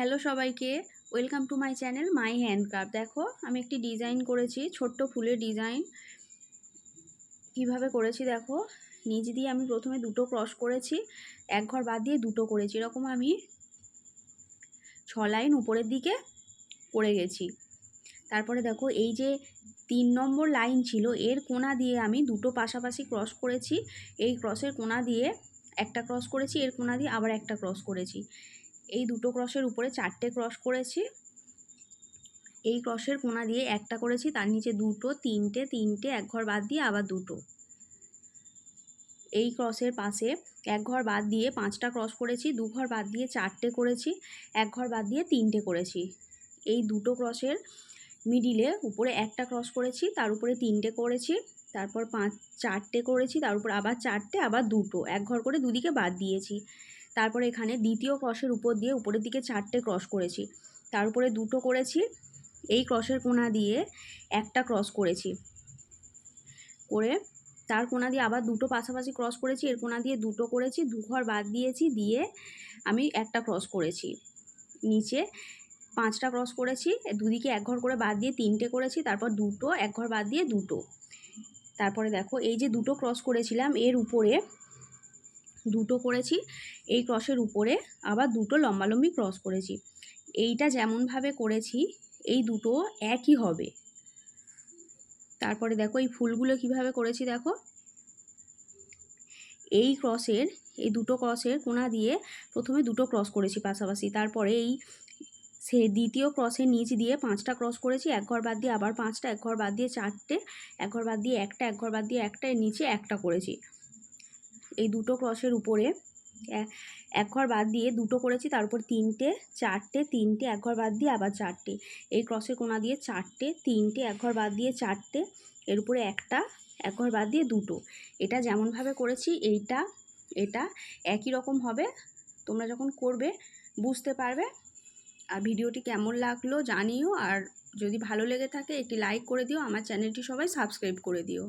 Hello সবাইকে welcome to my channel my handcraft দেখো, আমি একটি ডিজাইন করেছি, ছোট্ট ফুলের ডিজাইন কীভাবে করেছি দেখো, নিচ দিয়ে আমি প্রথমে দুটো ক্রস করেছি, এক ঘর বাদ দিয়ে দুটো করেছি, এরকম আমি ছ লাইন উপরের দিকে করে গেছি। তারপরে দেখো, এই যে তিন নম্বর লাইন ছিল, এর কোনা দিয়ে আমি দুটো পাশাপাশি ক্রস করেছি, এই ক্রসের কোনা দিয়ে একটা ক্রস করেছি, এর কোণা দিয়ে আবার একটা ক্রস করেছি। এই দুটো ক্রসের উপরে চারটে ক্রস করেছি। এই ক্রসের কোনা দিয়ে একটা করেছি, তার নিচে দুটো, তিনটে তিনটে, এক ঘর বাদ দিয়ে আবার দুটো। এই ক্রসের পাশে এক ঘর বাদ দিয়ে পাঁচটা ক্রস করেছি, দু ঘর বাদ দিয়ে চারটে করেছি, এক ঘর বাদ দিয়ে তিনটে করেছি। এই দুটো ক্রসের মিডিলে উপরে একটা ক্রস করেছি, তার উপরে তিনটে করেছি, তারপর পাঁচ, চারটে করেছি, তার উপর আবার চারটে, আবার দুটো, এক ঘর করে দুদিকে বাদ দিয়েছি। তারপরে এখানে দ্বিতীয় ক্রসের উপর দিয়ে উপরের দিকে চারটে ক্রস করেছি। তার উপরে দুটো করেছি, এই ক্রসের কোণা দিয়ে একটা ক্রস করেছি। করে তার কোণা দিয়ে আবার দুটো পাশাপাশি ক্রস করেছি, এর কোণা দিয়ে দুটো করেছি দু ঘর বাদ দিয়েছি, দিয়ে আমি একটা ক্রস করেছি। নিচে পাঁচটা ক্রস করেছি, দুদিকে এক ঘর করে বাদ দিয়ে তিনটে করেছি, তারপর দুটো, এক ঘর বাদ দিয়ে দুটো। তারপরে দেখো, এই যে দুটো ক্রস করেছিলাম, এর উপরে দুটো করেছি, এই ক্রসের উপরে আবার দুটো লম্বালম্বি ক্রস করেছি। এইটা যেমনভাবে করেছি, এই দুটো একই হবে। তারপরে দেখো এই ফুলগুলো কীভাবে করেছি দেখো। এই ক্রসের, এই দুটো ক্রসের কোনা দিয়ে প্রথমে দুটো ক্রস করেছি পাশাপাশি। তারপরে এই সে দ্বিতীয় ক্রসের নিচ দিয়ে পাঁচটা ক্রস করেছি, এক ঘর বাদ দিয়ে আবার পাঁচটা, এক ঘর বাদ দিয়ে চারটে, এক ঘর বাদ দিয়ে একটা, এক ঘর বাদ দিয়ে একটা নিচে একটা করেছি। এই দুটো ক্রসের উপরে এক ঘর বাদ দিয়ে দুটো করেছি, তার উপর তিনটে, চারটে, তিনটে, এক ঘর বাদ দিয়ে আবার চারটে। এই ক্রসের কোণা দিয়ে চারটে, তিনটে, এক ঘর বাদ দিয়ে চারটে, এর উপরে একটা, এক ঘর বাদ দিয়ে দুটো। এটা যেমনভাবে করেছি, এইটা, এটা একই রকম হবে। তোমরা যখন করবে, বুঝতে পারবে। আর ভিডিওটি কেমন লাগল জানিও, আর যদি ভালো লেগে থাকে, একটি লাইক করে দিও। আমার চ্যানেলটি সবাই সাবস্ক্রাইব করে দিও।